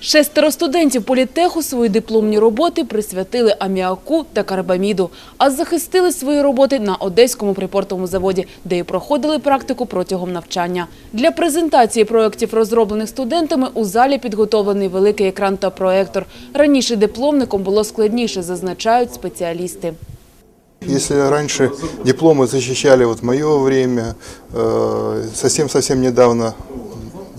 Шестеро студентів політеху свої дипломні роботи присвятили аміаку та карбаміду, а захистили свої роботи на Одеському припортовому заводі, де і проходили практику протягом навчання. Для презентації проєктів, розроблених студентами, у залі підготовлений великий екран та проектор. Раніше дипломником було складніше, зазначають спеціалісти. Если раньше дипломы защищали вот в мое время, э, совсем-совсем недавно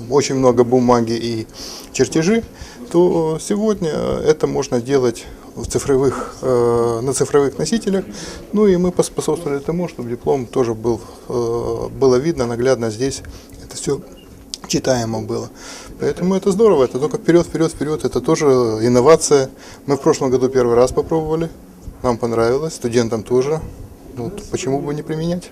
очень много бумаги и чертежи, то сегодня это можно делать в цифровых, э, на цифровых носителях. Ну и мы поспособствовали тому, чтобы диплом тоже был, э, было видно наглядно здесь. Это все читаемо было. Поэтому это здорово, это только вперед, вперед, вперед. Это тоже инновация. Мы в прошлом году первый раз попробовали. Нам понравилось, студентам тоже. Ну, вот почему бы не применять?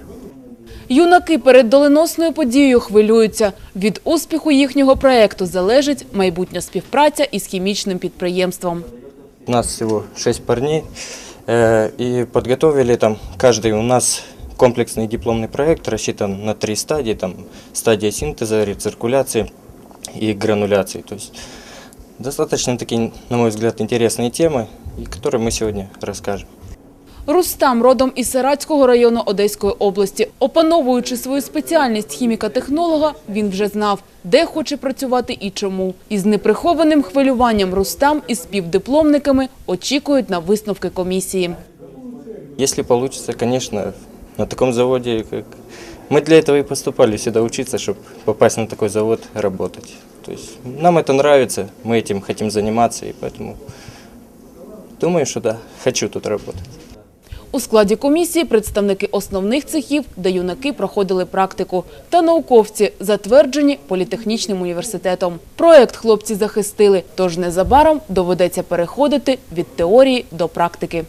Юнаки перед доленосною подією хвилюються. Від успіху їхнього проекту залежить майбутня співпраця із хімічним підприємством. У нас всего шесть парней, э, и подготовили там каждый у нас комплексный дипломный проект рассчитан на три стадии, там стадия синтеза, рециркуляции и грануляции. То есть достаточно такие, на мой взгляд, интересные темы, и которые мы сегодня расскажем. Рустам родом із Саратського району Одеської області. Опановуючи свою спеціальність хіміка-технолога, він вже знав, де хоче працювати і чому. Із неприхованим хвилюванням Рустам із співдипломниками очікують на висновки комісії. Если получится, конечно, на таком заводе, как мы для этого и поступали сюда учиться, чтобы попасть на такой завод работать. То есть нам это нравится, мы этим хотим заниматься, и поэтому думаю, что да, хочу тут работать. У складі комісії представники основних цехів, де юнаки проходили практику, та науковці, затверджені політехнічним університетом. Проект хлопці захистили, тож незабаром доведеться переходити від теорії до практики.